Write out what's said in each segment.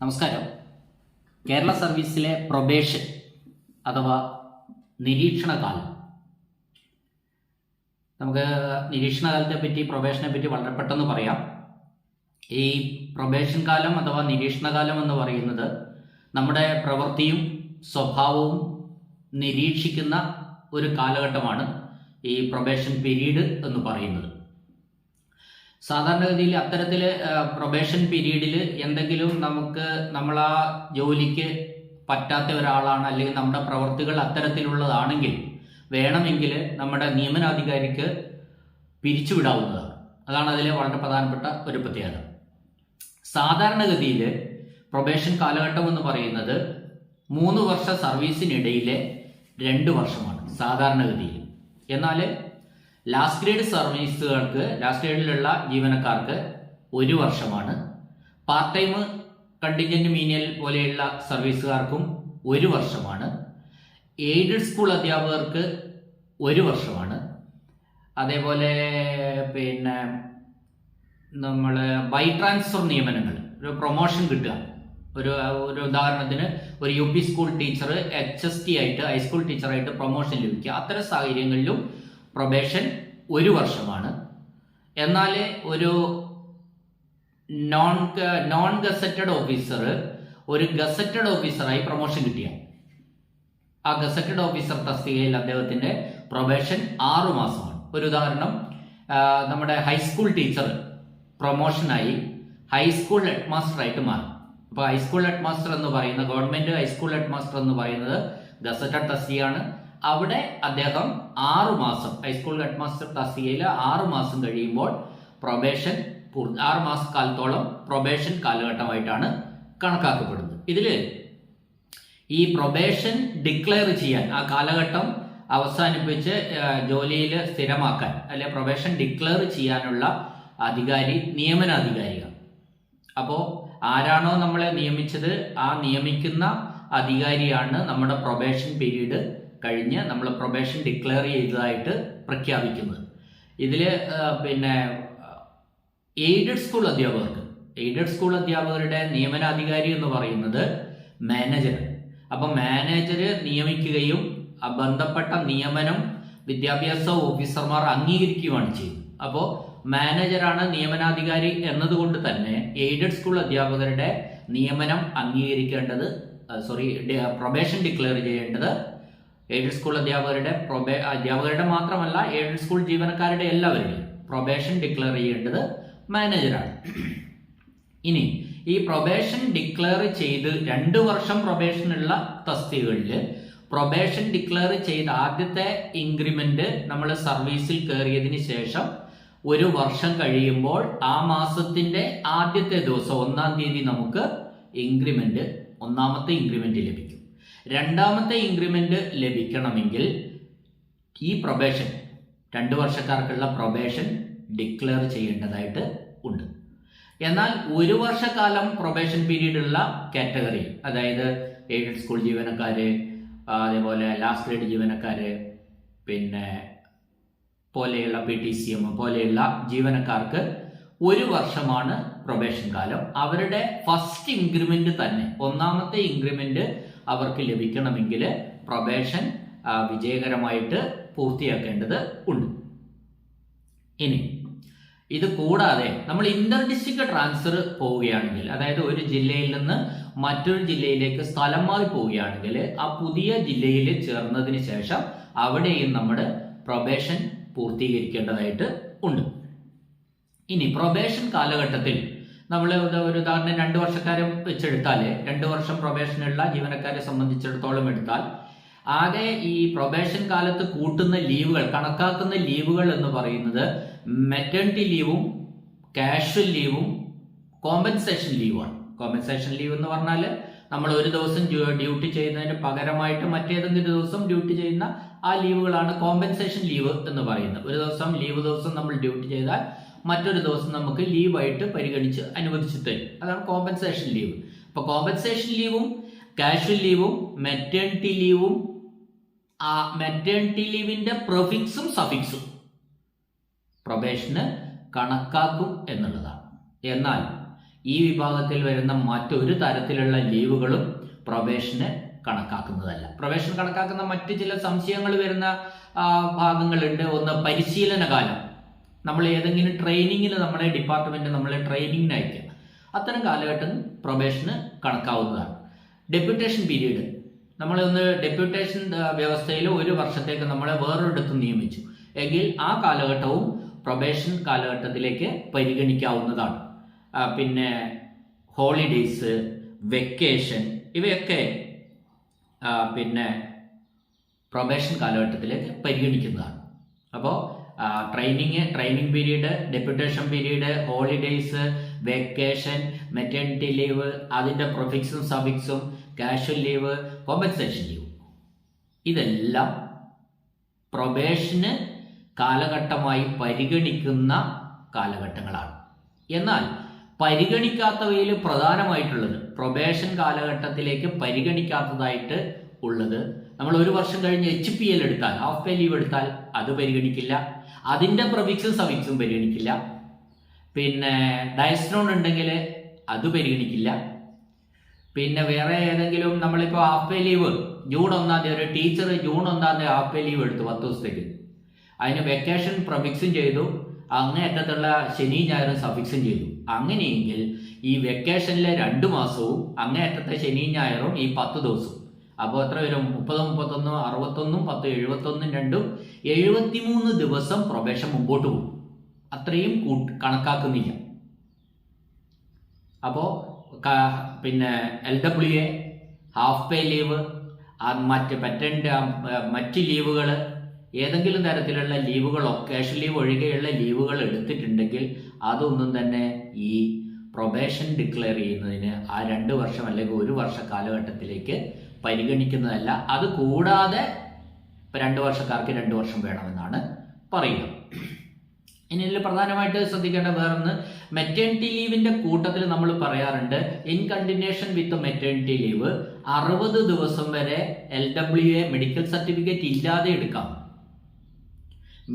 നമസ്കാരം. കേരള സർവീസിലെ പ്രൊബേഷൻ അഥവാ നിരീക്ഷണ കാലം നമുക്ക് നിരീക്ഷണ കാലത്തെ പറ്റി പ്രൊബേഷനെ പറ്റി വളരെ പെട്ടെന്ന് പറയാം. ഈ പ്രൊബേഷൻ കാലം അഥവാ നിരീക്ഷണ കാലം എന്ന് പറയുന്നത് നമ്മുടെ പ്രവൃത്തിയും സ്വഭാവവും നിരീക്ഷിക്കുന്ന ഒരു കാലഘട്ടമാണ് ഈ പ്രൊബേഷൻ പീരീഡ് എന്ന് പറയുന്നത്. സാധാരണഗതിയിൽ അത്തരത്തിൽ പ്രൊബേഷൻ പീരീഡിൽ എന്തെങ്കിലും നമുക്ക് നമ്മൾ ആ ജോലിക്ക് പറ്റാത്ത ഒരാളാണ് അല്ലെങ്കിൽ നമ്മുടെ പ്രവൃത്തികൾ അത്തരത്തിലുള്ളതാണെങ്കിൽ വേണമെങ്കിൽ നമ്മുടെ നിയമനാധികാരിക്ക് പിരിച്ചുവിടാവുന്നതാണ്. അതാണ് അതിലെ വളരെ പ്രധാനപ്പെട്ട ഒരു പ്രത്യേകത. സാധാരണഗതിയിൽ പ്രൊബേഷൻ കാലഘട്ടം എന്ന് പറയുന്നത് മൂന്ന് വർഷ സർവീസിനിടയിലെ രണ്ട് വർഷമാണ് സാധാരണഗതിയിൽ. എന്നാൽ ലാസ്റ്റ് ഗ്രേഡ് സർവീസുകൾക്ക് ലാസ്റ്റ് ഗ്രേഡിലുള്ള ജീവനക്കാർക്ക് ഒരു വർഷമാണ്. പാർട്ട് ടൈം കണ്ടിജന്റ് മീനിയൽ പോലെയുള്ള സർവീസുകാർക്കും ഒരു വർഷമാണ്. എയ്ഡഡ് സ്കൂൾ അധ്യാപകർക്ക് ഒരു വർഷമാണ്. അതേപോലെ പിന്നെ നമ്മൾ ബൈ ട്രാൻസ്ഫർ നിയമനങ്ങൾ ഒരു പ്രൊമോഷൻ കിട്ടുക. ഒരു ഒരു ഉദാഹരണത്തിന് ഒരു U P school teacher H S T ആയിട്ട് ഹൈസ്കൂൾ ടീച്ചറായിട്ട് പ്രൊമോഷൻ ലഭിക്കുക. അത്തരം സാഹചര്യങ്ങളിലും പ്രൊബേഷൻ ഒരു വർഷമാണ്. എന്നാൽ ഒരു നോൺ നോൺ ഗസറ്റഡ് ഓഫീസർ ഒരു ഗസറ്റഡ് ഓഫീസറായി പ്രൊമോഷൻ കിട്ടിയ. ആ ഗസറ്റഡ് ഓഫീസർ തസ്തികയിൽ അദ്ദേഹത്തിന്റെ പ്രൊബേഷൻ ആറു മാസമാണ്. ഒരു ഉദാഹരണം നമ്മുടെ ഹൈസ്കൂൾ ടീച്ചർ പ്രൊമോഷനായി ഹൈസ്കൂൾ ഹെഡ് മാസ്റ്റർ ആയിട്ട് മാറും. അപ്പോൾ ഹൈസ്കൂൾ ഹെഡ് മാസ്റ്റർ എന്ന് പറയുന്ന ഗവൺമെന്റ് ഹൈസ്കൂൾ ഹെഡ് മാസ്റ്റർ എന്ന് പറയുന്നത് ഗസറ്റഡ് തസ്തികയാണ്. അവിടെ അദ്ദേഹം ആറു മാസം ഹൈസ്കൂൾ ഹെഡ് മാസ്റ്റർ തസ്തികയിൽ ആറു മാസം കഴിയുമ്പോൾ പ്രൊബേഷൻ ആറു മാസ കാലത്തോളം പ്രൊബേഷൻ കാലഘട്ടമായിട്ടാണ് കണക്കാക്കപ്പെടുന്നത്. ഇതിൽ ഈ പ്രൊബേഷൻ ഡിക്ലെയർ ചെയ്യാൻ ആ കാലഘട്ടം അവസാനിപ്പിച്ച് ജോലിയിൽ സ്ഥിരമാക്കാൻ അല്ലെ പ്രൊബേഷൻ ഡിക്ലെയർ ചെയ്യാനുള്ള അധികാരി നിയമനാധികാരിയാണ്. അപ്പോൾ ആരാണോ നമ്മളെ നിയമിച്ചത് ആ നിയമിക്കുന്ന അധികാരിയാണ് നമ്മുടെ പ്രൊബേഷൻ പീരീഡ് കഴിഞ്ഞ് നമ്മൾ പ്രൊബേഷൻ ഡിക്ലെയർ ചെയ്തതായിട്ട് പ്രഖ്യാപിക്കുന്നത്. ഇതിൽ പിന്നെ എയ്ഡഡ് സ്കൂൾ അധ്യാപകർക്ക് എയ്ഡഡ് സ്കൂൾ അധ്യാപകരുടെ നിയമനാധികാരി എന്ന് പറയുന്നത് മാനേജർ അപ്പം മാനേജർ നിയമിക്കുകയും ബന്ധപ്പെട്ട നിയമനം വിദ്യാഭ്യാസ ഓഫീസർമാർ അംഗീകരിക്കുകയാണ് ചെയ്യുന്നത്. അപ്പോൾ മാനേജറാണ് നിയമനാധികാരി എന്നതുകൊണ്ട് തന്നെ എയ്ഡഡ് സ്കൂൾ അധ്യാപകരുടെ നിയമനം അംഗീകരിക്കേണ്ടത് സോറി പ്രൊബേഷൻ ഡിക്ലെയർ ചെയ്യേണ്ടത് എയ്ഡഡ് സ്കൂൾ അധ്യാപകരുടെ പ്രൊബേ അധ്യാപകരുടെ മാത്രമല്ല എയ്ഡഡ് സ്കൂൾ ജീവനക്കാരുടെ എല്ലാവരുടെയും പ്രൊബേഷൻ ഡിക്ലെയർ ചെയ്യേണ്ടത് മാനേജറാണ് ഇനി ഈ പ്രൊബേഷൻ ഡിക്ലെയർ ചെയ്ത് രണ്ട് വർഷം പ്രൊബേഷനുള്ള തസ്തികകളിൽ പ്രൊബേഷൻ ഡിക്ലെയർ ചെയ്ത ആദ്യത്തെ ഇൻക്രിമെന്റ് നമ്മൾ സർവീസിൽ കയറിയതിന് ശേഷം ഒരു വർഷം കഴിയുമ്പോൾ ആ മാസത്തിന്റെ ആദ്യത്തെ ദിവസം ഒന്നാം തീയതി നമുക്ക് ഇൻക്രിമെന്റ് ഒന്നാമത്തെ ഇൻക്രിമെന്റ് ലഭിക്കും. രണ്ടാമത്തെ ഇൻക്രിമെന്റ് ലഭിക്കണമെങ്കിൽ ഈ പ്രൊബേഷൻ രണ്ട് വർഷക്കാർക്കുള്ള പ്രൊബേഷൻ ഡിക്ലെയർ ചെയ്യേണ്ടതായിട്ട് ഉണ്ട്. എന്നാൽ ഒരു വർഷക്കാലം പ്രൊബേഷൻ പീരീഡ് ഉള്ള കാറ്റഗറി അതായത് എയ്ഡഡ് സ്കൂൾ ജീവനക്കാര് അതേപോലെ ലാസ്റ്റ് ഗ്രേഡ് ജീവനക്കാര് പിന്നെ പോലെയുള്ള പി ടി സി എം പോലെയുള്ള ജീവനക്കാർക്ക് ഒരു വർഷമാണ് പ്രൊബേഷൻ കാലം. അവരുടെ ഫസ്റ്റ് ഇൻക്രിമെന്റ് തന്നെ ഒന്നാമത്തെ ഇൻക്രിമെന്റ് അവർക്ക് ലഭിക്കണമെങ്കിൽ പ്രൊബേഷൻ വിജയകരമായിട്ട് പൂർത്തിയാക്കേണ്ടത് ഉണ്ട്. ഇനി ഇത് കൂടാതെ നമ്മൾ ഇന്റർ ഡിസ്ട്രിക്ട് ട്രാൻസ്ഫർ പോവുകയാണെങ്കിൽ അതായത് ഒരു ജില്ലയിൽ നിന്ന് മറ്റൊരു ജില്ലയിലേക്ക് സ്ഥലം മാറി പോവുകയാണെങ്കിൽ ആ പുതിയ ജില്ലയിൽ ചേർന്നതിന് ശേഷം അവിടെയും നമ്മുടെ പ്രൊബേഷൻ പൂർത്തീകരിക്കേണ്ടതായിട്ട് ഉണ്ട്. ഇനി പ്രൊബേഷൻ കാലഘട്ടത്തിൽ നമ്മൾ ഒരു ഉദാഹരണം രണ്ട് വർഷക്കാരെ വെച്ചെടുത്താൽ രണ്ട് വർഷം പ്രൊബേഷനുള്ള ജീവനക്കാരെ സംബന്ധിച്ചിടത്തോളം എടുത്താൽ ആകെ ഈ പ്രൊബേഷൻ കാലത്ത് കൂട്ടുന്ന ലീവുകൾ കണക്കാക്കുന്ന ലീവുകൾ എന്ന് പറയുന്നത് മെറ്റേണിറ്റി ലീവും കാഷ്വൽ ലീവും കോമ്പൻസേഷൻ ലീവാണ് കോമ്പൻസേഷൻ ലീവ് എന്ന് പറഞ്ഞാൽ നമ്മൾ ഒരു ദിവസം ഡ്യൂട്ടി ചെയ്യുന്നതിന് പകരമായിട്ട് മറ്റേതെങ്കിലും ദിവസം ഡ്യൂട്ടി ചെയ്യുന്ന ആ ലീവുകളാണ് കോമ്പൻസേഷൻ ലീവ് എന്ന് പറയുന്നത്. ഒരു ദിവസം ലീവ് ദിവസം നമ്മൾ ഡ്യൂട്ടി ചെയ്താൽ മറ്റൊരു ദിവസം നമുക്ക് ലീവായിട്ട് പരിഗണിച്ച് അനുവദിച്ചു തരും. അതാണ് കോമ്പൻസേഷൻ ലീവ് അപ്പൊ കോമ്പൻസേഷൻ ലീവും കാഷ്വൽ ലീവും മെറ്റേണിറ്റി ലീവും ആ മെറ്റേണിറ്റി ലീവിന്റെ പ്രൊഫിക്സും സഫിക്സും പ്രൊബേഷന് കണക്കാക്കും എന്നുള്ളതാണ്. എന്നാൽ ഈ വിഭാഗത്തിൽ വരുന്ന മറ്റൊരു തരത്തിലുള്ള ലീവുകളും പ്രൊബേഷന് കണക്കാക്കുന്നതല്ല. പ്രൊബേഷൻ കണക്കാക്കുന്ന മറ്റ് ചില സംശയങ്ങൾ വരുന്ന ഭാഗങ്ങളുണ്ട്. ഒന്ന് പരിശീലന കാലം നമ്മൾ ഏതെങ്കിലും ട്രെയിനിങ്ങിൽ നമ്മുടെ ഡിപ്പാർട്ട്മെന്റ് നമ്മളെ ട്രെയിനിങ്ങിന് അയക്കുക. അത്തരം കാലഘട്ടം പ്രൊബേഷന് കണക്കാവുന്നതാണ്. ഡെപ്യൂട്ടേഷൻ പീരീഡ് നമ്മളൊന്ന് ഡെപ്യൂട്ടേഷൻ വ്യവസ്ഥയിൽ ഒരു വർഷത്തേക്ക് നമ്മളെ വേറൊരിടത്ത് നിയമിച്ചു. എങ്കിൽ ആ കാലഘട്ടവും പ്രൊബേഷൻ കാലഘട്ടത്തിലേക്ക് പരിഗണിക്കാവുന്നതാണ്. പിന്നെ ഹോളിഡേയ്സ് വെക്കേഷൻ ഇവയൊക്കെ പിന്നെ പ്രൊബേഷൻ കാലഘട്ടത്തിലേക്ക് പരിഗണിക്കുന്നതാണ്. അപ്പോൾ training training period deputation period holidays vacation maternity leave അതിന്റെ പ്രൊഫിക്സും സഫിക്സും കാഷ്വൽ ലീവ് കോമ്പൻസേഷൻ ലീവ് ഇതെല്ലാം പ്രൊബേഷന് കാലഘട്ടമായി പരിഗണിക്കുന്ന കാലഘട്ടങ്ങളാണ്. എന്നാൽ പരിഗണിക്കാത്തവയിൽ പ്രധാനമായിട്ടുള്ളത് പ്രൊബേഷൻ കാലഘട്ടത്തിലേക്ക് പരിഗണിക്കാത്തതായിട്ട് ഉള്ളത്. നമ്മൾ ഒരു വർഷം കഴിഞ്ഞ് എച്ച് പി എൽ എടുത്താൽ ഹാഫ് പേ ലീവ് എടുത്താൽ അത് പരിഗണിക്കില്ല. അതിന്റെ പ്രവിക്സും സവിക്സും പരിഗണിക്കില്ല. പിന്നെ ഡയസ്ട്രോൺ ഉണ്ടെങ്കിൽ അത് പരിഗണിക്കില്ല. പിന്നെ വേറെ ഏതെങ്കിലും നമ്മളിപ്പോൾ ഹാഫ് പേ ലീവ് ജൂൺ ഒന്നാം തീയതി ഒരു ടീച്ചർ ജൂൺ ഒന്നാം തീയതി ഹാഫ് പേ ലീവ് എടുത്തു പത്ത് ദിവസത്തേക്ക്. അതിന് വെക്കേഷൻ പ്രൊഫിക്സും ചെയ്തു. അങ്ങേയറ്റത്തുള്ള ശനി ഞായറും സഫിക്സും ചെയ്തു. അങ്ങനെയെങ്കിൽ ഈ വെക്കേഷനിലെ രണ്ട് മാസവും അങ്ങേയറ്റത്തെ ശനി ഞായറും ഈ പത്ത് ദിവസവും. അപ്പോൾ എത്ര വരും? മുപ്പത് മുപ്പത്തൊന്ന് അറുപത്തൊന്നും പത്ത് എഴുപത്തൊന്നും രണ്ടും എഴുപത്തിമൂന്ന് ദിവസം പ്രൊബേഷൻ മുമ്പോട്ട് പോകും. അത്രയും കൂട്ട് കണക്കാക്കുന്നില്ല. അപ്പോൾ പിന്നെ L W A half pay leave മറ്റ് പറ്റന്റെ മറ്റ് ലീവുകൾ ഏതെങ്കിലും തരത്തിലുള്ള ലീവുകൾ ഒക്കേഷൻ ലീവ് ഒഴികെയുള്ള ലീവുകൾ എടുത്തിട്ടുണ്ടെങ്കിൽ അതൊന്നും തന്നെ ഈ പ്രൊബേഷൻ ഡിക്ലെയർ ചെയ്യുന്നതിന് ആ രണ്ട് വർഷം അല്ലെങ്കിൽ ഒരു വർഷ കാലഘട്ടത്തിലേക്ക് പരിഗണിക്കുന്നതല്ല. അത് കൂടാതെ ഇപ്പം രണ്ട് വർഷക്കാർക്ക് രണ്ട് വർഷം വേണമെന്നാണ് പറയുക. ഇനി ഇതിൽ പ്രധാനമായിട്ട് ശ്രദ്ധിക്കേണ്ട വേറൊന്ന് മെറ്റേണിറ്റി ലീവിന്റെ കൂട്ടത്തിൽ നമ്മൾ പറയാറുണ്ട് in continuation with maternity leave അറുപത് ദിവസം വരെ L W A medical certificate ഇല്ലാതെ എടുക്കാം.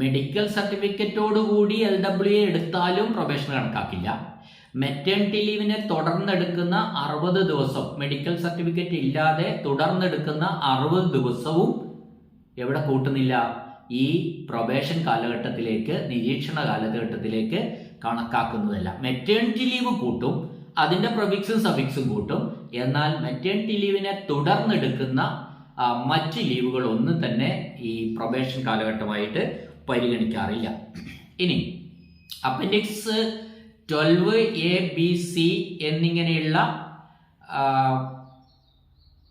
മെഡിക്കൽ സർട്ടിഫിക്കറ്റോടുകൂടി എൽ ഡബ്ല്യു എ എടുത്താലും പ്രൊബേഷൻ കണക്കാക്കില്ല. മെറ്റേണിറ്റി ലീവിനെ തുടർന്നെടുക്കുന്ന അറുപത് ദിവസം. മെഡിക്കൽ സർട്ടിഫിക്കറ്റ് ഇല്ലാതെ തുടർന്നെടുക്കുന്ന അറുപത് ദിവസവും എവിടെ കൂട്ടുന്നില്ല? ഈ പ്രൊബേഷൻ കാലഘട്ടത്തിലേക്ക് നിരീക്ഷണ കാലഘട്ടത്തിലേക്ക് കണക്കാക്കുന്നതല്ല. മെറ്റേണിറ്റി ലീവ് കൂട്ടും അതിന്റെ പ്രൊഫിക്സും സഫിക്സും കൂട്ടും. എന്നാൽ മെറ്റേണിറ്റി ലീവിനെ തുടർന്നെടുക്കുന്ന മറ്റ് ലീവുകൾ ഒന്നും തന്നെ ഈ പ്രൊബേഷൻ കാലഘട്ടമായിട്ട് പരിഗണിക്കാറില്ല. ഇനി appendix twelve A B C എന്നിങ്ങനെയുള്ള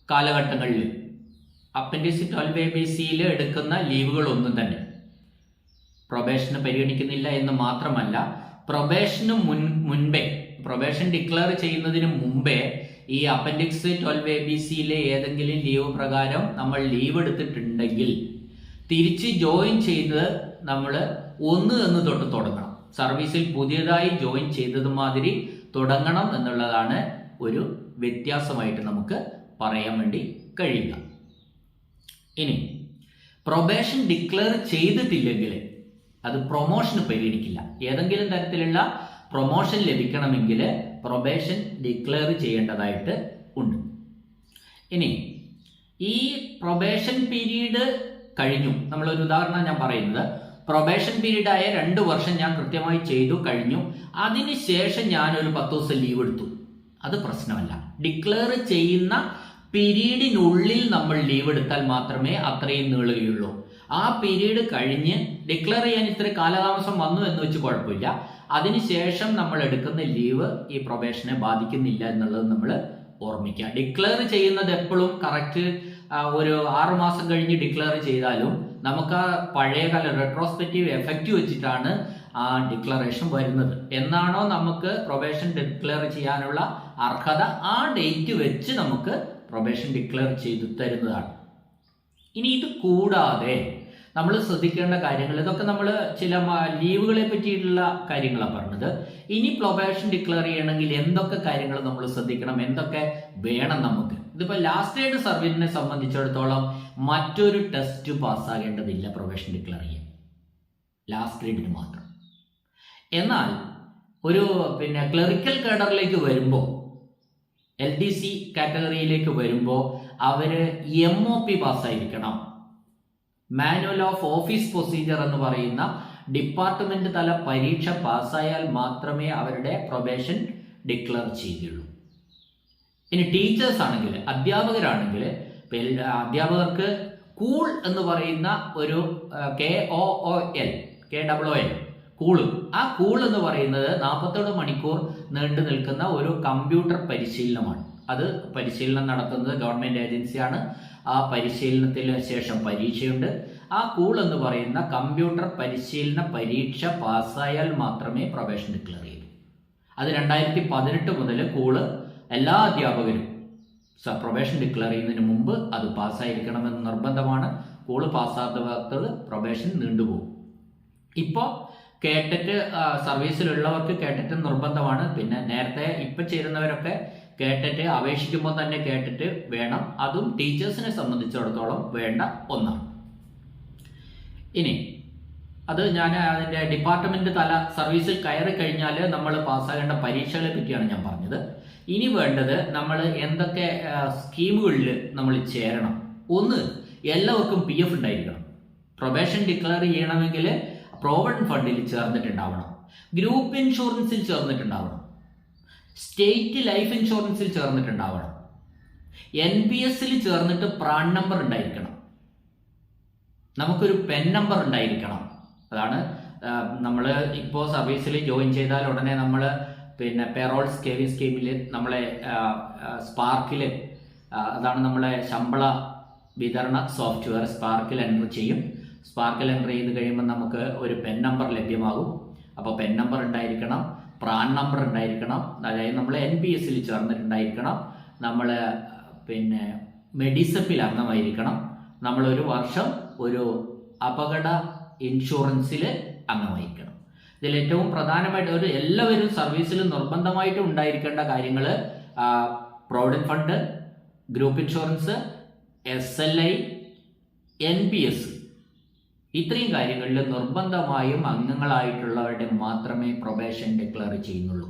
കാലഘട്ടങ്ങളിൽ അപ്പൻഡിക്സ് ട്വൽവ് എ ബി സിയിൽ എടുക്കുന്ന ലീവുകളൊന്നും തന്നെ. പ്രൊബേഷന് പരിഗണിക്കുന്നില്ല എന്ന് മാത്രമല്ല പ്രൊബേഷന് മുൻ മുൻപേ പ്രൊബേഷൻ ഡിക്ലെയർ ചെയ്യുന്നതിന് മുമ്പേ ഈ അപ്പൻഡിക്സ് ട്വൽവ് എ ബി സിയിലെ ഏതെങ്കിലും ലീവ് പ്രകാരം നമ്മൾ ലീവ് എടുത്തിട്ടുണ്ടെങ്കിൽ തിരിച്ച് ജോയിൻ ചെയ്ത് നമ്മൾ ഒന്ന് എന്ന് തൊട്ട് തുടങ്ങണം. സർവീസിൽ പുതിയതായി ജോയിൻ ചെയ്തതുമാതിരി തുടങ്ങണം എന്നുള്ളതാണ് ഒരു വ്യത്യാസമായിട്ട് നമുക്ക് പറയാൻ വേണ്ടി കഴിയുക. ഇനി പ്രൊബേഷൻ ഡിക്ലെയർ ചെയ്തിട്ടില്ലെങ്കിൽ അത് പ്രൊമോഷന് പരിഗണിക്കില്ല. ഏതെങ്കിലും തരത്തിലുള്ള പ്രൊമോഷൻ ലഭിക്കണമെങ്കിൽ പ്രൊബേഷൻ ഡിക്ലെയർ ചെയ്യേണ്ടതായിട്ട് ഉണ്ട്. ഇനി ഈ പ്രൊബേഷൻ പീരീഡ് കഴിഞ്ഞു. നമ്മളൊരു ഉദാഹരണം ഞാൻ പറയുന്നത്. പ്രൊബേഷൻ പീരീഡ് ആയ രണ്ട് വർഷം ഞാൻ കൃത്യമായി ചെയ്തു കഴിഞ്ഞു. അതിനുശേഷം ഞാൻ ഒരു പത്ത് ദിവസം ലീവ് എടുത്തു. അത് പ്രശ്നമല്ല. ഡിക്ലെയർ ചെയ്യുന്ന പീരീഡിനുള്ളിൽ നമ്മൾ ലീവ് എടുത്താൽ മാത്രമേ അത്രയും നീളുകയുള്ളൂ. ആ പീരീഡ് കഴിഞ്ഞ് ഡിക്ലെയർ ചെയ്യാൻ ഇത്ര കാലതാമസം വന്നു എന്ന് വെച്ച് കുഴപ്പമില്ല. അതിനുശേഷം നമ്മൾ എടുക്കുന്ന ലീവ് ഈ പ്രൊബേഷനെ ബാധിക്കുന്നില്ല എന്നുള്ളത് നമ്മൾ ഓർമ്മിക്കുക. ഡിക്ലെയർ ചെയ്യുന്നത് എപ്പോഴും കറക്റ്റ് ഒരു ആറുമാസം കഴിഞ്ഞ് ഡിക്ലെയർ ചെയ്താലും നമുക്ക് ആ പഴയകാല റെട്രോസ്പെക്റ്റീവ് എഫക്റ്റ് വെച്ചിട്ടാണ് ആ ഡിക്ലറേഷൻ വരുന്നത്. എന്നാണോ നമുക്ക് പ്രൊബേഷൻ ഡിക്ലെയർ ചെയ്യാനുള്ള അർഹത? ആ ഡേറ്റ് വെച്ച് നമുക്ക് പ്രൊബേഷൻ ഡിക്ലെയർ ചെയ്തു തരുന്നതാണ്. ഇനി ഇത് കൂടാതെ നമ്മൾ ശ്രദ്ധിക്കേണ്ട കാര്യങ്ങൾ ഇതൊക്കെ നമ്മൾ ചില ലീവുകളെ പറ്റിയിട്ടുള്ള കാര്യങ്ങളാണ് പറഞ്ഞത്. ഇനി പ്രൊബേഷൻ ഡിക്ലെയർ ചെയ്യണമെങ്കിൽ എന്തൊക്കെ കാര്യങ്ങൾ നമ്മൾ ശ്രദ്ധിക്കണം? എന്തൊക്കെ വേണം നമുക്ക്? ഇതിപ്പോൾ ലാസ്റ്റ് എയ്ഡ് സർവീസിനെ സംബന്ധിച്ചിടത്തോളം മറ്റൊരു ടെസ്റ്റ് പാസ്സാകേണ്ടതില്ല പ്രൊഫഷൻ ഡിക്ലെയർ ചെയ്യാൻ. ലാസ്റ്റ് ഗ്രേഡിന് മാത്രം. എന്നാൽ ഒരു പിന്നെ ക്ലറിക്കൽ കേഡറിലേക്ക് വരുമ്പോൾ എൽ ഡി സി കാറ്റഗറിയിലേക്ക് വരുമ്പോൾ അവർ എം ഒ പി പാസ്സായിരിക്കണം. മാനുവൽ ഓഫ് ഓഫീസ് പ്രൊസീജിയർ എന്ന് പറയുന്ന ഡിപ്പാർട്ട്മെന്റ് തല പരീക്ഷ പാസ്സായാൽ മാത്രമേ അവരുടെ പ്രൊബേഷൻ ഡിക്ലെയർ ചെയ്യുകയുള്ളൂ. ഇനി ടീച്ചേഴ്സ് ആണെങ്കിൽ അധ്യാപകരാണെങ്കിൽ അധ്യാപകർക്ക് കൂൾ എന്ന് പറയുന്ന ഒരു K O L K double O L KOOL. ആ കൂൾ എന്ന് പറയുന്നത് നാൽപ്പത്തേഴ് മണിക്കൂർ നീണ്ടു നിൽക്കുന്ന ഒരു കമ്പ്യൂട്ടർ പരിശീലനമാണ്. അത് പരിശീലനം നടത്തുന്നത് ഗവൺമെന്റ് ഏജൻസിയാണ്. ആ പരിശീലനത്തിന് ശേഷം പരീക്ഷയുണ്ട്. ആ കൂൾ എന്ന് പറയുന്ന കമ്പ്യൂട്ടർ പരിശീലന പരീക്ഷ പാസ്സായാൽ മാത്രമേ പ്രവേശനം ഡിക്ലെയർ ചെയ്യൂ. അത് രണ്ടായിരത്തി പതിനെട്ട് മുതൽ കൂൾ എല്ലാ അധ്യാപകരും പ്രൊബേഷൻ ഡിക്ലെയർ ചെയ്യുന്നതിന് മുമ്പ് അത് പാസ്സായിരിക്കണമെന്ന് നിർബന്ധമാണ്. സ്കൂൾ പാസ്സാകാത്തത് പ്രൊബേഷൻ നീണ്ടുപോകും. ഇപ്പോൾ കേട്ടറ്റ് സർവീസിലുള്ളവർക്ക് കേട്ടറ്റ് നിർബന്ധമാണ്. പിന്നെ നേരത്തെ ഇപ്പം ചേരുന്നവരൊക്കെ കേട്ടറ്റ് അപേക്ഷിക്കുമ്പോൾ തന്നെ കേട്ടിട്ട് വേണം. അതും ടീച്ചേഴ്സിനെ സംബന്ധിച്ചിടത്തോളം വേണ്ട ഒന്നാണ്. ഇനി അത് ഞാൻ അതിന്റെ ഡിപ്പാർട്ട്മെന്റ് തല സർവീസിൽ കയറി കഴിഞ്ഞാൽ നമ്മൾ പാസ്സാകേണ്ട പരീക്ഷകളെ പറ്റിയാണ് ഞാൻ പറഞ്ഞത്. ഇനി വേണ്ടത് നമ്മൾ എന്തൊക്കെ സ്കീമുകളിൽ നമ്മൾ ചേരണം. ഒന്ന് എല്ലാവർക്കും പി എഫ് ഉണ്ടായിരിക്കണം. പ്രൊബേഷൻ ഡിക്ലെയർ ചെയ്യണമെങ്കിൽ പ്രോവിഡന്റ് ഫണ്ടിൽ ചേർന്നിട്ടുണ്ടാവണം. ഗ്രൂപ്പ് ഇൻഷുറൻസിൽ ചേർന്നിട്ടുണ്ടാവണം. സ്റ്റേറ്റ് ലൈഫ് ഇൻഷുറൻസിൽ ചേർന്നിട്ടുണ്ടാവണം. എൻ പി എസിൽ ചേർന്നിട്ട് പ്രാൺ നമ്പർ ഉണ്ടായിരിക്കണം. നമുക്കൊരു പെൻ നമ്പർ ഉണ്ടായിരിക്കണം. അതാണ് നമ്മൾ ഇപ്പോൾ സർവീസിൽ ജോയിൻ ചെയ്താൽ ഉടനെ നമ്മൾ പിന്നെ പേറോൾ സ്കേവിംഗ് സ്കീമിൽ നമ്മളെ സ്പാർക്കിൽ അതാണ് നമ്മളെ ശമ്പള വിതരണ സോഫ്റ്റ്വെയർ സ്പാർക്കിൽ എന്റർ ചെയ്യും. സ്പാർക്കിൽ എന്റർ ചെയ്ത് കഴിയുമ്പോൾ നമുക്ക് ഒരു പെൻ നമ്പർ ലഭ്യമാകും. അപ്പോൾ പെൻ നമ്പർ ഉണ്ടായിരിക്കണം പ്രാൻ നമ്പർ ഉണ്ടായിരിക്കണം അതായത് നമ്മൾ എൻ പി എസിൽ ചേർന്നിട്ടുണ്ടായിരിക്കണം നമ്മൾ പിന്നെ മെഡിസപ്പിൽ അംഗമായിരിക്കണം നമ്മളൊരു വർഷം ഒരു അപകട ഇൻഷുറൻസിൽ അംഗമായിരിക്കണം. ഇതിൽ ഏറ്റവും പ്രധാനമായിട്ട് ഒരു എല്ലാവരും സർവീസിൽ നിർബന്ധമായിട്ടും ഉണ്ടായിരിക്കേണ്ട കാര്യങ്ങൾ provident fund group insurance S L I N P S. ഇത്രയും കാര്യങ്ങളിൽ നിർബന്ധമായും അംഗങ്ങളായിട്ടുള്ളവരുടെ മാത്രമേ പ്രൊബേഷൻ ഡിക്ലെയർ ചെയ്യുന്നുള്ളൂ.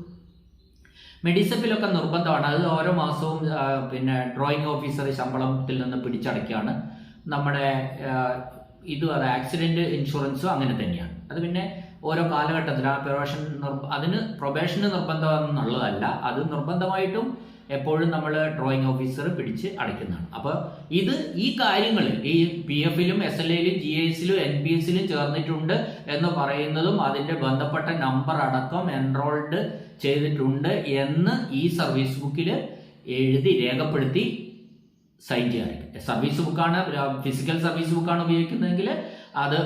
മെഡിസപ്പിലൊക്കെ നിർബന്ധമാണ്. അത് ഓരോ മാസവും പിന്നെ ഡ്രോയിങ് ഓഫീസർ ശമ്പളത്തിൽ നിന്ന് പിടിച്ചടക്കുകയാണ് നമ്മുടെ ഇത് ആക്സിഡന്റ് ഇൻഷുറൻസും അങ്ങനെ തന്നെയാണ്. അത് പിന്നെ ഓരോ കാലഘട്ടത്തിൽ ആ പ്രൊബേഷൻ അതിന് പ്രൊബേഷന് നിർബന്ധം എന്നുള്ളതല്ല അത് നിർബന്ധമായിട്ടും എപ്പോഴും നമ്മൾ ഡ്രോയിങ് ഓഫീസർ പിടിച്ച് അടയ്ക്കുന്നതാണ്. അപ്പോൾ ഇത് ഈ കാര്യങ്ങൾ ഈ പി എഫിലും എസ് എൽ എയിലും ജി എസിലും എൻ പി എസിലും ചേർന്നിട്ടുണ്ട് എന്ന് പറയുന്നതും അതിന്റെ ബന്ധപ്പെട്ട നമ്പർ അടക്കം എൻറോൾഡ് ചെയ്തിട്ടുണ്ട് എന്ന് ഈ സർവീസ് ബുക്കിൽ എഴുതി രേഖപ്പെടുത്തി സൈൻ ചെയ്യാറുണ്ട്. സർവീസ് ബുക്കാണ് ഫിസിക്കൽ സർവീസ് ബുക്കാണ് ഉപയോഗിക്കുന്നതെങ്കിൽ അത്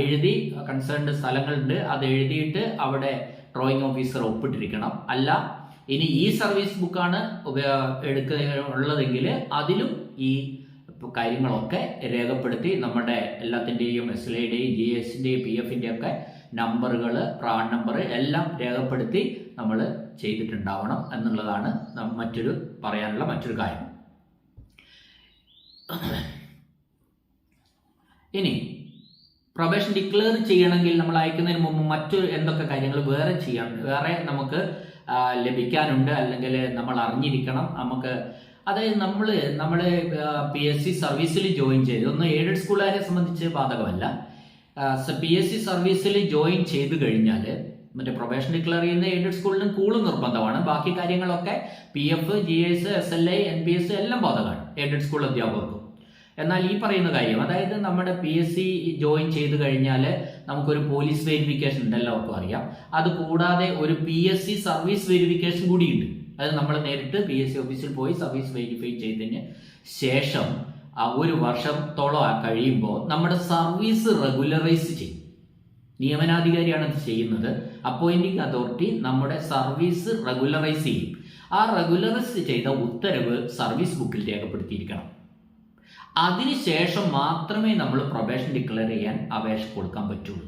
എഴുതി കൺസേൺഡ് സ്ഥലങ്ങളുണ്ട് അത് എഴുതിയിട്ട് അവിടെ ഡ്രോയിങ് ഓഫീസർ ഒപ്പിട്ടിരിക്കണം. അല്ല ഇനി ഈ സർവീസ് ബുക്കാണ് എടുക്കുക ഉള്ളതെങ്കിൽ അതിലും ഈ കാര്യങ്ങളൊക്കെ രേഖപ്പെടുത്തി നമ്മുടെ എല്ലാത്തിന്റെയും എസ് എൽ ഐയുടെയും ജി എസിന്റെയും പി എഫിന്റെയും ഒക്കെ നമ്പറുകൾ പ്രാൺ നമ്പർ എല്ലാം രേഖപ്പെടുത്തി നമ്മൾ ചെയ്തിട്ടുണ്ടാവണം എന്നുള്ളതാണ് മറ്റൊരു പറയാനുള്ള മറ്റൊരു കാര്യം. ഇനി പ്രൊബേഷൻ ഡിക്ലെയർ ചെയ്യണമെങ്കിൽ നമ്മൾ അയക്കുന്നതിന് മുമ്പ് മറ്റു എന്തൊക്കെ കാര്യങ്ങൾ വേറെ ചെയ്യാം. വേറെ നമുക്ക് ലഭിക്കാനുണ്ട് അല്ലെങ്കിൽ നമ്മൾ അറിഞ്ഞിരിക്കണം. നമുക്ക് അതായത് നമ്മൾ നമ്മൾ പി എസ് സി സർവീസിൽ ജോയിൻ ചെയ്തു. ഒന്ന് എയ്ഡഡ് സ്കൂളുകാരെ സംബന്ധിച്ച് ബാധകമല്ല. പി എസ് സി സർവീസിൽ ജോയിൻ ചെയ്ത് കഴിഞ്ഞാൽ മറ്റേ പ്രൊബേഷൻ ഡിക്ലെയർ ചെയ്യുന്ന എയ്ഡഡ് സ്കൂളിനും കൂളും നിർബന്ധമാണ്. ബാക്കി കാര്യങ്ങളൊക്കെ P F G S S L I N P S എല്ലാം ബാധകമാണ്. എയ്ഡഡ് സ്കൂൾ അധ്യാപകർക്കും. എന്നാൽ ഈ പറയുന്ന കാര്യം അതായത് നമ്മുടെ പി എസ് സി ജോയിൻ ചെയ്ത് കഴിഞ്ഞാൽ നമുക്കൊരു പോലീസ് വെരിഫിക്കേഷൻ ഉണ്ട് എല്ലാവർക്കും അറിയാം അത് കൂടാതെ ഒരു P S C service verification കൂടിയുണ്ട്. അത് നമ്മൾ നേരിട്ട് പി എസ് സി ഓഫീസിൽ പോയി സർവീസ് വെരിഫൈ ചെയ്തതിന് ശേഷം ഒരു വർഷത്തോളം കഴിയുമ്പോൾ നമ്മുടെ സർവീസ് റെഗുലറൈസ് ചെയ്യും. നിയമനാധികാരിയാണ് അത് ചെയ്യുന്നത്. അപ്പോയിന്റിംഗ് അതോറിറ്റി നമ്മുടെ സർവീസ് റെഗുലറൈസ് ചെയ്യും. ആ റെഗുലറൈസ് ചെയ്ത ഉത്തരവ് സർവീസ് ബുക്കിൽ രേഖപ്പെടുത്തിയിരിക്കണം. അതിനുശേഷം മാത്രമേ നമ്മൾ പ്രൊബേഷൻ ഡിക്ലെയർ ചെയ്യാൻ അപേക്ഷ കൊടുക്കാൻ പറ്റുള്ളൂ.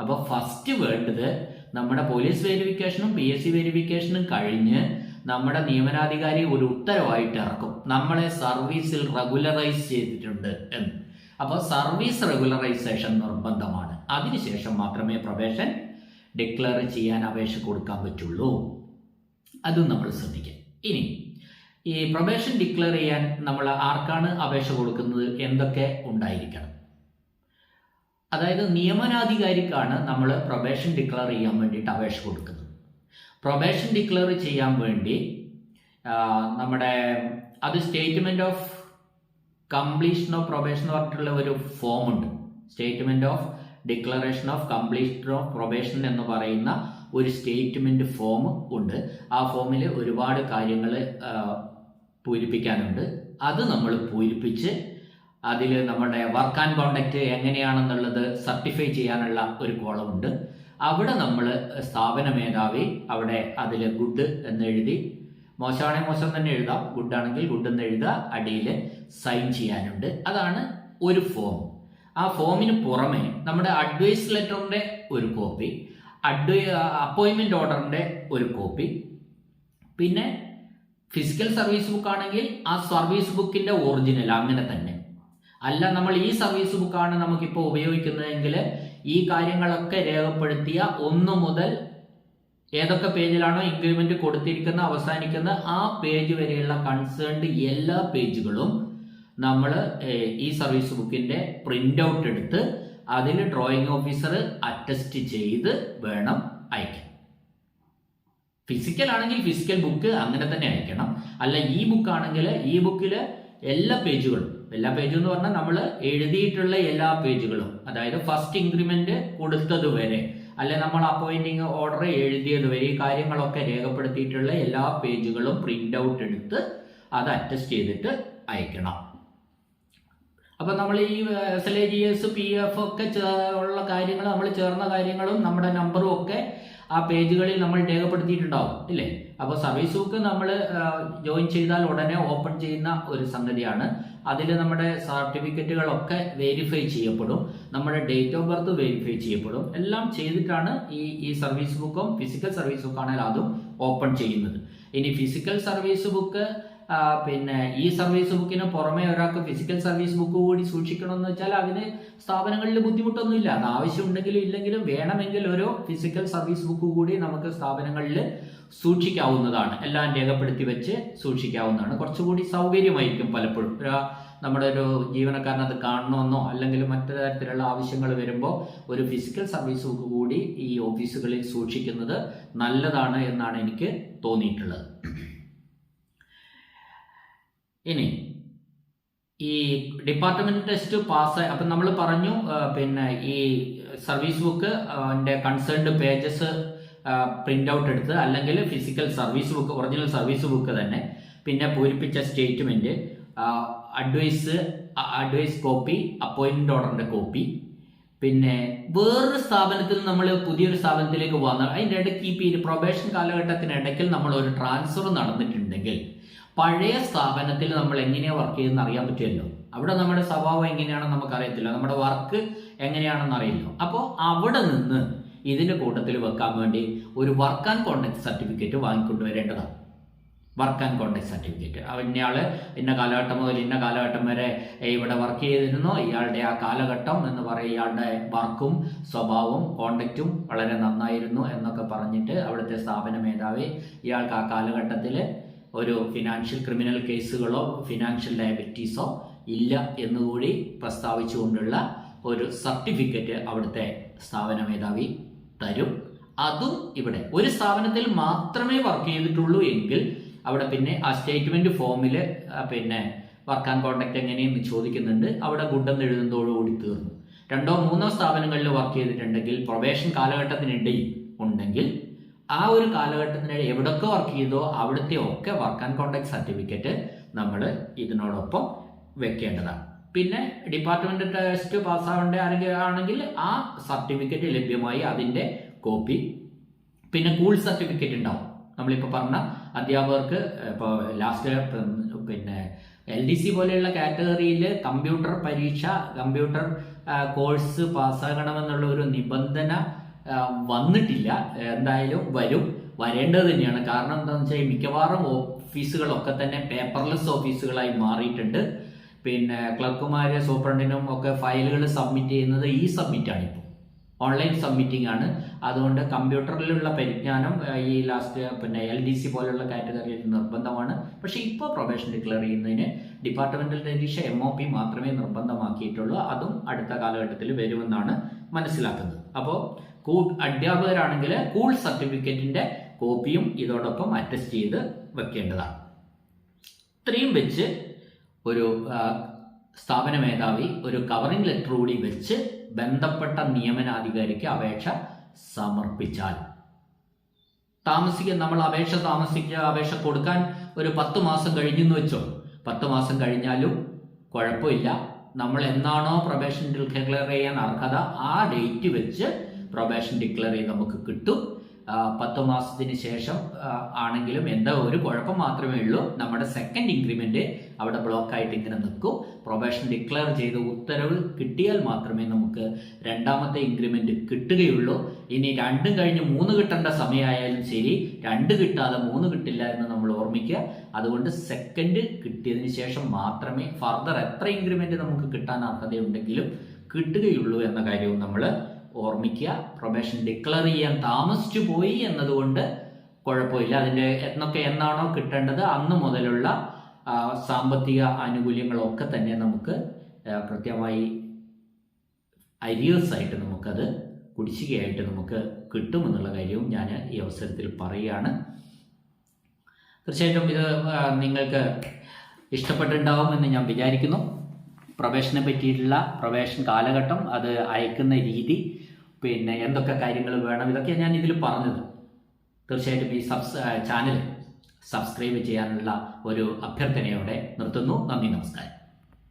അപ്പോൾ ഫസ്റ്റ് വേണ്ടത് നമ്മുടെ പോലീസ് വെരിഫിക്കേഷനും പി എസ് സി വെരിഫിക്കേഷനും കഴിഞ്ഞ് നമ്മുടെ നിയമനാധികാരി ഒരു ഉത്തരവായിട്ട് ഇറക്കും. നമ്മളെ സർവീസിൽ റെഗുലറൈസ് ചെയ്തിട്ടുണ്ട് എന്ന്. അപ്പോൾ സർവീസ് റെഗുലറൈസേഷൻ നിർബന്ധമാണ്. അതിനുശേഷം മാത്രമേ പ്രൊബേഷൻ ഡിക്ലെയർ ചെയ്യാൻ അപേക്ഷ കൊടുക്കാൻ പറ്റുള്ളൂ. അതും നമ്മൾ ശ്രദ്ധിക്കാം. ഇനി ഈ പ്രൊബേഷൻ ഡിക്ലെയർ ചെയ്യാൻ നമ്മൾ ആർക്കാണ് അപേക്ഷ കൊടുക്കുന്നത് എന്തൊക്കെ ഉണ്ടായിരിക്കണം? അതായത് നിയമനാധികാരിക്കാണ് നമ്മൾ പ്രൊബേഷൻ ഡിക്ലെയർ ചെയ്യാൻ വേണ്ടിയിട്ട് അപേക്ഷ കൊടുക്കുന്നത്. പ്രൊബേഷൻ ഡിക്ലെയർ ചെയ്യാൻ വേണ്ടി നമ്മുടെ അത് statement of completion of probation എന്ന് പറഞ്ഞിട്ടുള്ള ഒരു ഫോം ഉണ്ട്. Statement of declaration of completion of probation എന്ന് പറയുന്ന ഒരു സ്റ്റേറ്റ്മെന്റ് ഫോം ഉണ്ട്. ആ ഫോമിൽ ഒരുപാട് കാര്യങ്ങൾ പൂരിപ്പിക്കാനുണ്ട്. അത് നമ്മൾ പൂരിപ്പിച്ച് അതിൽ നമ്മുടെ വർക്ക് ആൻഡ് കോണ്ടാക്ട് എങ്ങനെയാണെന്നുള്ളത് സർട്ടിഫൈ ചെയ്യാനുള്ള ഒരു കോളമുണ്ട് അവിടെ നമ്മൾ സ്ഥാപന മേധാവി അവിടെ അതിൽ ഗുഡ് എന്ന് എഴുതി മോശമാണെങ്കിൽ മോശം തന്നെ എഴുതാം ഗുഡ് ആണെങ്കിൽ ഗുഡ് എന്ന് എഴുതുക അടിയിൽ സൈൻ ചെയ്യാനുണ്ട്. അതാണ് ഒരു ഫോം ആ ഫോമിന് പുറമെ നമ്മുടെ അഡ്വൈസ് ലെറ്ററിന്റെ ഒരു കോപ്പി അഡ്വൈ അപ്പോയിൻമെന്റ് ഓർഡറിന്റെ ഒരു കോപ്പി പിന്നെ ഫിസിക്കൽ സർവീസ് ബുക്ക് ആണെങ്കിൽ ആ സർവീസ് ബുക്കിന്റെ ഒറിജിനൽ അങ്ങനെ തന്നെ. അല്ല നമ്മൾ ഈ സർവീസ് ബുക്കാണ് നമുക്കിപ്പോൾ ഉപയോഗിക്കുന്നതെങ്കിൽ ഈ കാര്യങ്ങളൊക്കെ രേഖപ്പെടുത്തിയ ഒന്ന് മുതൽ ഏതൊക്കെ പേജിലാണോ ഇൻക്രിമെന്റ് കൊടുത്തിരിക്കുന്ന അവസാനിക്കുന്ന ആ പേജ് വരെയുള്ള കൺസേൺഡ് എല്ലാ പേജുകളും നമ്മൾ ഈ സർവീസ് ബുക്കിന്റെ പ്രിന്റ് ഔട്ട് എടുത്ത് അതിൽ ഡ്രോയിങ് ഓഫീസർ അറ്റസ്റ്റ് ചെയ്ത് വേണം അയക്കാൻ. ഫിസിക്കൽ ആണെങ്കിൽ ഫിസിക്കൽ ബുക്ക് അങ്ങനെ തന്നെ അയക്കണം. അല്ല ഇ ബുക്ക് ആണെങ്കിൽ ഈ ബുക്കിൽ എല്ലാ പേജുകളും എല്ലാ പേജും എന്ന് പറഞ്ഞാൽ നമ്മൾ എഴുതിയിട്ടുള്ള എല്ലാ പേജുകളും അതായത് ഫസ്റ്റ് ഇൻക്രിമെന്റ് കൊടുത്തത് വരെ. അല്ലെ നമ്മൾ അപ്പോയിന്റിങ് ഓർഡർ എഴുതിയത് വരെ ഈ കാര്യങ്ങളൊക്കെ രേഖപ്പെടുത്തിയിട്ടുള്ള എല്ലാ പേജുകളും പ്രിന്റ് ഔട്ട് എടുത്ത് അത് അറ്റസ്റ്റ് ചെയ്തിട്ട് അയക്കണം. അപ്പൊ നമ്മൾ ഈ S L A G S P F ഒക്കെ ഉള്ള കാര്യങ്ങൾ നമ്മൾ ചേർന്ന കാര്യങ്ങളും നമ്മുടെ നമ്പറും ഒക്കെ ആ പേജുകളിൽ നമ്മൾ രേഖപ്പെടുത്തിയിട്ടുണ്ടാവും ഇല്ലേ? അപ്പോൾ സർവീസ് ബുക്ക് നമ്മൾ ജോയിൻ ചെയ്താൽ ഉടനെ ഓപ്പൺ ചെയ്യുന്ന ഒരു സംഗതിയാണ്. അതിൽ നമ്മുടെ സർട്ടിഫിക്കറ്റുകളൊക്കെ വെരിഫൈ ചെയ്യപ്പെടും. നമ്മുടെ ഡേറ്റ് ഓഫ് ബർത്ത് വെരിഫൈ ചെയ്യപ്പെടും. എല്ലാം ചെയ്തിട്ടാണ് ഈ ഈ സർവീസ് ബുക്കും ഫിസിക്കൽ സർവീസ് ബുക്കാണെങ്കിൽ അതും ഓപ്പൺ ചെയ്യുന്നത്. ഇനി ഫിസിക്കൽ സർവീസ് ബുക്ക് പിന്നെ ഈ സർവീസ് ബുക്കിന് പുറമെ ഒരാൾക്ക് ഫിസിക്കൽ സർവീസ് ബുക്ക് കൂടി സൂക്ഷിക്കണം എന്ന് വെച്ചാൽ അതിന് സ്ഥാപനങ്ങളിൽ ബുദ്ധിമുട്ടൊന്നുമില്ല. അത് ആവശ്യമുണ്ടെങ്കിലും ഇല്ലെങ്കിലും വേണമെങ്കിൽ ഒരു ഫിസിക്കൽ സർവീസ് ബുക്ക് കൂടി നമുക്ക് സ്ഥാപനങ്ങളിൽ സൂക്ഷിക്കാവുന്നതാണ്. എല്ലാം രേഖപ്പെടുത്തി വെച്ച് സൂക്ഷിക്കാവുന്നതാണ്. കുറച്ചുകൂടി സൗകര്യമായിരിക്കും പലപ്പോഴും. ഒരു നമ്മുടെ ഒരു ജീവനക്കാരൻ അത് കാണണമെന്നോ അല്ലെങ്കിൽ മറ്റു തരത്തിലുള്ള ആവശ്യങ്ങൾ വരുമ്പോൾ ഒരു ഫിസിക്കൽ സർവീസ് ബുക്ക് കൂടി ഈ ഓഫീസുകളിൽ സൂക്ഷിക്കുന്നത് നല്ലതാണ് എന്നാണ് എനിക്ക് തോന്നിയിട്ടുള്ളത്. ഇനി ഈ ഡിപ്പാർട്ട്മെന്റ് ടെസ്റ്റ് പാസ് അപ്പം നമ്മൾ പറഞ്ഞു പിന്നെ ഈ സർവീസ് ബുക്ക് എന്റെ കൺസേൺഡ് പേജസ് പ്രിന്റ് ഔട്ട് എടുത്ത് അല്ലെങ്കിൽ physical service book original service book തന്നെ പിന്നെ പൂരിപ്പിച്ച സ്റ്റേറ്റ്മെന്റ് അഡ്വൈസ് അഡ്വൈസ് കോപ്പി അപ്പോയിൻമെന്റ് ഓർഡറിന്റെ കോപ്പി പിന്നെ വേറൊരു സ്ഥാപനത്തിൽ നമ്മൾ പുതിയൊരു സ്ഥാപനത്തിലേക്ക് വന്നാൽ അതിന്റെ ഇടയ്ക്ക് ഈ പീരി പ്രൊബേഷൻ കാലഘട്ടത്തിനിടയ്ക്കിൽ നമ്മൾ ഒരു ട്രാൻസ്ഫർ നടന്നിട്ടുണ്ടെങ്കിൽ പഴയ സ്ഥാപനത്തിൽ നമ്മൾ എങ്ങനെയാണ് വർക്ക് ചെയ്തെന്ന് അറിയാൻ പറ്റുമല്ലോ. അവിടെ നമ്മുടെ സ്വഭാവം എങ്ങനെയാണെന്ന് നമുക്ക് അറിയത്തില്ല നമ്മുടെ വർക്ക് എങ്ങനെയാണെന്ന് അറിയില്ല. അപ്പോൾ അവിടെ നിന്ന് ഇതിന്റെ കൂട്ടത്തിൽ വെക്കാൻ വേണ്ടി ഒരു വർക്ക് ആൻഡ് കോണ്ടാക്ട് സർട്ടിഫിക്കറ്റ് വാങ്ങിക്കൊണ്ടുവരേണ്ടതാണ്. വർക്ക് ആൻഡ് കോണ്ടാക്ട് സർട്ടിഫിക്കറ്റ് ഇന്നയാൾ ഇന്ന കാലഘട്ടം മുതൽ ഇന്ന കാലഘട്ടം വരെ ഇവിടെ വർക്ക് ചെയ്തിരുന്നു. ഇയാളുടെ ആ കാലഘട്ടം എന്ന് പറയുക ഇയാളുടെ വർക്കും സ്വഭാവവും കോണ്ടാക്റ്റും വളരെ നന്നായിരുന്നു എന്നൊക്കെ പറഞ്ഞിട്ട് അവിടുത്തെ സ്ഥാപന മേധാവി ഇയാൾക്ക് ആ കാലഘട്ടത്തിൽ ഒരു ഫിനാൻഷ്യൽ ക്രിമിനൽ കേസുകളോ ഫിനാൻഷ്യൽ ലയബിലിറ്റീസോ ഇല്ല എന്നുകൂടി പ്രസ്താവിച്ചുകൊണ്ടുള്ള ഒരു സർട്ടിഫിക്കറ്റ് അവിടുത്തെ സ്ഥാപന മേധാവി തരും. അതും ഇവിടെ. ഒരു സ്ഥാപനത്തിൽ മാത്രമേ വർക്ക് ചെയ്തിട്ടുള്ളൂ എങ്കിൽ അവിടെ പിന്നെ ആ സ്റ്റേറ്റ്മെന്റ് ഫോമിൽ പിന്നെ വർക്ക് ആൻഡ് കോണ്ടാക്ട് എങ്ങനെയെന്ന് ചോദിക്കുന്നുണ്ട്. അവിടെ ഗുഡ് എന്ന് എഴുതുന്നതോടുകൂടി തീർന്നു. രണ്ടോ മൂന്നോ സ്ഥാപനങ്ങളിൽ വർക്ക് ചെയ്തിട്ടുണ്ടെങ്കിൽ പ്രൊബേഷൻ കാലഘട്ടത്തിനിടയിൽ ഉണ്ടെങ്കിൽ ആ ഒരു കാലഘട്ടത്തിനിടെ എവിടൊക്കെ വർക്ക് ചെയ്തോ അവിടുത്തെ ഒക്കെ വർക്ക് ആൻഡ് കോണ്ടാക്ട് സർട്ടിഫിക്കറ്റ് നമ്മൾ ഇതിനോടൊപ്പം വെക്കേണ്ടതാണ്. പിന്നെ ഡിപ്പാർട്ട്മെന്റ് ടെസ്റ്റ് പാസ്സാവേണ്ട ആരെങ്കിലും ആ സർട്ടിഫിക്കറ്റ് ലഭ്യമായി അതിന്റെ കോപ്പി പിന്നെ കൂൾ സർട്ടിഫിക്കറ്റ് ഉണ്ടാവും. നമ്മളിപ്പോൾ പറഞ്ഞ അധ്യാപകർക്ക് ഇപ്പോൾ ലാസ്റ്റ് പിന്നെ എൽ ഡി സി പോലെയുള്ള കാറ്റഗറിയിൽ കമ്പ്യൂട്ടർ പരീക്ഷ കമ്പ്യൂട്ടർ കോഴ്സ് പാസ്സാകണമെന്നുള്ള ഒരു നിബന്ധന വന്നിട്ടില്ല. എന്തായാലും വരും. വരേണ്ടത് തന്നെയാണ്. കാരണം എന്താണെന്ന് വെച്ചാൽ മിക്കവാറും ഓഫീസുകളൊക്കെ തന്നെ പേപ്പർലെസ് ഓഫീസുകളായി മാറിയിട്ടുണ്ട്. പിന്നെ ക്ലർക്കുമാര് സൂപ്രണ്ടിനും ഒക്കെ ഫയലുകൾ സബ്മിറ്റ് ചെയ്യുന്നത് ഈ സബ്മിറ്റാണ് ഇപ്പോൾ ഓൺലൈൻ സബ്മിറ്റിംഗ് ആണ് അതുകൊണ്ട് കമ്പ്യൂട്ടറിലുള്ള പരിജ്ഞാനം ഈ ലാസ്റ്റ് പിന്നെ എൽ ഡി സി പോലുള്ള കാറ്റഗറിയിൽ നിർബന്ധമാണ്. പക്ഷേ ഇപ്പോൾ പ്രൊബേഷൻ ഡിക്ലെയർ ചെയ്യുന്നതിന് ഡിപ്പാർട്ട്മെന്റൽ പരീക്ഷ എം ഒ പി മാത്രമേ നിർബന്ധമാക്കിയിട്ടുള്ളൂ. അതും അടുത്ത കാലഘട്ടത്തിൽ വരുമെന്നാണ് മനസ്സിലാക്കുന്നത്. അപ്പോൾ അധ്യാപകരാണെങ്കിൽ കൂൾ സർട്ടിഫിക്കറ്റിന്റെ കോപ്പിയും ഇതോടൊപ്പം അറ്റസ്റ്റ് ചെയ്ത് വെക്കേണ്ടതാണ് ഇത്രയും വെച്ച് ഒരു സ്ഥാപന മേധാവി ഒരു കവറിംഗ് ലെറ്റർ കൂടി വെച്ച് ബന്ധപ്പെട്ട നിയമനാധികാരിക്ക് അപേക്ഷ സമർപ്പിച്ചാൽ. താമസിക്കാൻ നമ്മൾ അപേക്ഷ താമസിക്കുക അപേക്ഷ കൊടുക്കാൻ ഒരു പത്ത് മാസം കഴിഞ്ഞെന്ന് വെച്ചോ. പത്ത് മാസം കഴിഞ്ഞാലും കുഴപ്പമില്ല. നമ്മൾ എന്നാണോ പ്രൊബേഷൻ ഡിക്ലെയർ ചെയ്യാൻ അർഹത ആ ഡേറ്റ് വെച്ച് പ്രൊബേഷൻ ഡിക്ലെയർ ചെയ്ത് നമുക്ക് കിട്ടും. പത്ത് മാസത്തിന് ശേഷം ആണെങ്കിലും എന്താ ഒരു കുഴപ്പം മാത്രമേ ഉള്ളൂ. നമ്മുടെ സെക്കൻഡ് ഇൻക്രിമെന്റ് അവിടെ ബ്ലോക്ക് ആയിട്ട് ഇങ്ങനെ നിൽക്കും. പ്രൊബേഷൻ ഡിക്ലെയർ ചെയ്ത് ഉത്തരവ് കിട്ടിയാൽ മാത്രമേ നമുക്ക് രണ്ടാമത്തെ ഇൻക്രിമെന്റ് കിട്ടുകയുള്ളൂ. ഇനി രണ്ടും കഴിഞ്ഞ് മൂന്ന് കിട്ടേണ്ട സമയമായാലും ശരി. രണ്ട് കിട്ടാതെ മൂന്ന് കിട്ടില്ല എന്ന് നമ്മൾ ഓർമ്മിക്കുക. അതുകൊണ്ട് സെക്കൻഡ് കിട്ടിയതിന് ശേഷം മാത്രമേ ഫർദർ എത്ര ഇൻക്രിമെന്റ് നമുക്ക് കിട്ടാൻ അർഹതയുണ്ടെങ്കിലും കിട്ടുകയുള്ളൂ എന്ന കാര്യവും നമ്മൾ ഓർമ്മിക്കുക. പ്രൊബേഷൻ ഡിക്ലെയർ ചെയ്യാൻ താമസിച്ചു പോയി എന്നതുകൊണ്ട് കുഴപ്പമില്ല. അതിന്റെ എന്നൊക്കെ എന്നാണോ കിട്ടേണ്ടത് അന്ന് മുതലുള്ള സാമ്പത്തിക ആനുകൂല്യങ്ങളൊക്കെ തന്നെ നമുക്ക് കൃത്യമായി അരിയേഴ്സായിട്ട് നമുക്കത് കുടിശ്ശികയായിട്ട് നമുക്ക് കിട്ടുമെന്നുള്ള കാര്യവും ഞാൻ ഈ അവസരത്തിൽ പറയുകയാണ്. തീർച്ചയായിട്ടും ഇത് നിങ്ങൾക്ക് ഇഷ്ടപ്പെട്ടിട്ടുണ്ടാവുമെന്ന് ഞാൻ വിചാരിക്കുന്നു. പ്രൊബേഷനെ പറ്റിയിട്ടുള്ള പ്രൊബേഷൻ കാലഘട്ടം അത് അയക്കുന്ന രീതി പിന്നെ എന്തൊക്കെ കാര്യങ്ങൾ വേണം ഇതൊക്കെ ഞാൻ ഇതിൽ പറഞ്ഞത്. തീർച്ചയായിട്ടും ഈ സബ്സ് ചാനൽ സബ്സ്ക്രൈബ് ചെയ്യാനുള്ള ഒരു അഭ്യർത്ഥനയോടെ നിർത്തുന്നു. നന്ദി നമസ്കാരം.